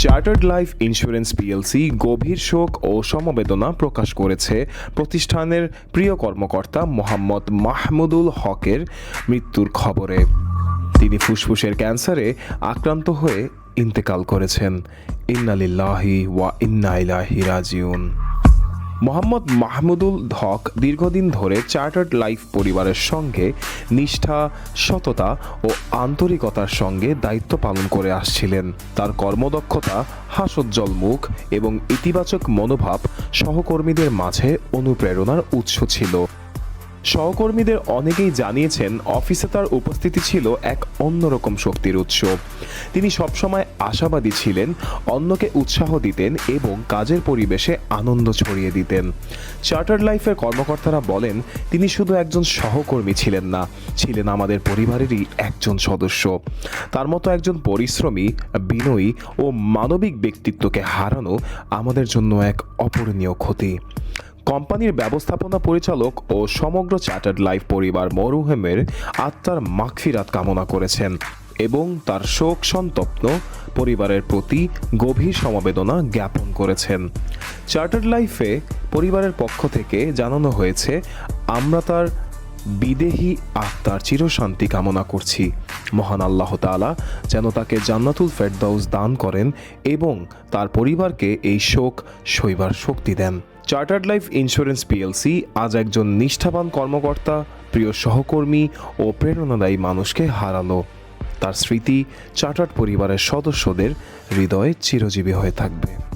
Chartered life insurance PLC গভীর শোক ও সমবেদনা প্রকাশ করেছে প্রতিষ্ঠানের প্রিয় কর্মকর্তা মোহাম্মদ মাহমুদুল হকের মৃত্যুর খবরে। তিনি ফুসফুসের ক্যান্সারে আক্রান্ত হয়ে ইন্তেকাল করেছেন। ইন্নালিল্লাহি ওয়া ইন্না ইলাহি রাজিউন। মোহাম্মদ মাহমুদুল ধক দীর্ঘদিন ধরে চার্টার্ড লাইফ পরিবারের সঙ্গে নিষ্ঠা, সততা ও আন্তরিকতার সঙ্গে দায়িত্ব পালন করে আসছিলেন। তার কর্মদক্ষতা হাসোজ্জ্বল মুখ এবং ইতিবাচক মনোভাব সহকর্মীদের মাঝে অনুপ্রেরণার উৎস ছিল। সহকর্মীদের অনেকেই জানিয়েছেন অফিসে তার উপস্থিতি ছিল এক অন্যরকম শক্তির উৎস। তিনি সবসময় আশাবাদী ছিলেন, অন্যকে উৎসাহ দিতেন এবং কাজের পরিবেশে আনন্দ ছড়িয়ে দিতেন। চার্টার লাইফের কর্মকর্তারা বলেন, তিনি শুধু একজন সহকর্মী ছিলেন না, ছিলেন আমাদের পরিবারেরই একজন সদস্য। তার মতো একজন পরিশ্রমী, বিনয়ী ও মানবিক ব্যক্তিত্বকে হারানো আমাদের জন্য এক অপূরণীয় ক্ষতি। কোম্পানির ব্যবস্থাপনা পরিচালক ও সমগ্র চার্টার্ড লাইফ পরিবার মরুহেমের আত্মার মাগফিরাত কামনা করেছেন এবং তার শোক সন্তপ্ত পরিবারের প্রতি গভীর সমবেদনা জ্ঞাপন করেছেন। চার্টার্ড লাইফে পরিবারের পক্ষ থেকে জানানো হয়েছে, আমরা তার বিদেহী আত্মার চিরশান্তি কামনা করছি। মহান আল্লাহ তাআলা যেন তাকে জান্নাতুল ফেরদাউস দান করেন এবং তার পরিবারকে এই শোক সইবার শক্তি দেন। চার্টার্ড লাইফ ইন্স্যুরেন্স পিএলসি আজ একজন নিষ্ঠাবান কর্মকর্তা, প্রিয় সহকর্মী ও প্রেরণাদায়ী মানুষকে হারালো। তার স্মৃতি চার্টার্ড পরিবারের সদস্যদের হৃদয়ে চিরজীবী হয়ে থাকবে।